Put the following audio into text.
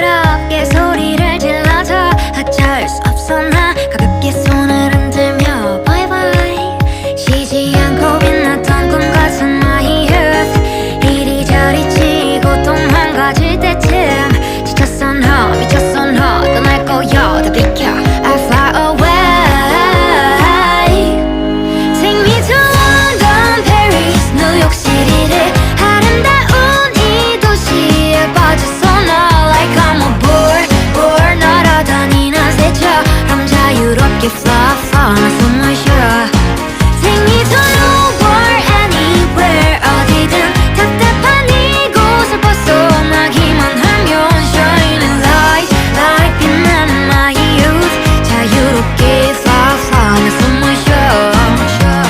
새롭게 소리를 질러서 어쩔 수 없어 나 가볍게 손을 흔들며 bye bye. 쉬지 않고 빛났던 꿈 같은 나의 youth 이리저리 치고 또 망가질 때쯤. 지쳤어 너 미쳤어 너 떠날 거야. 다 비켜 I fly away. Take me to London, Paris, New York City I'm far from my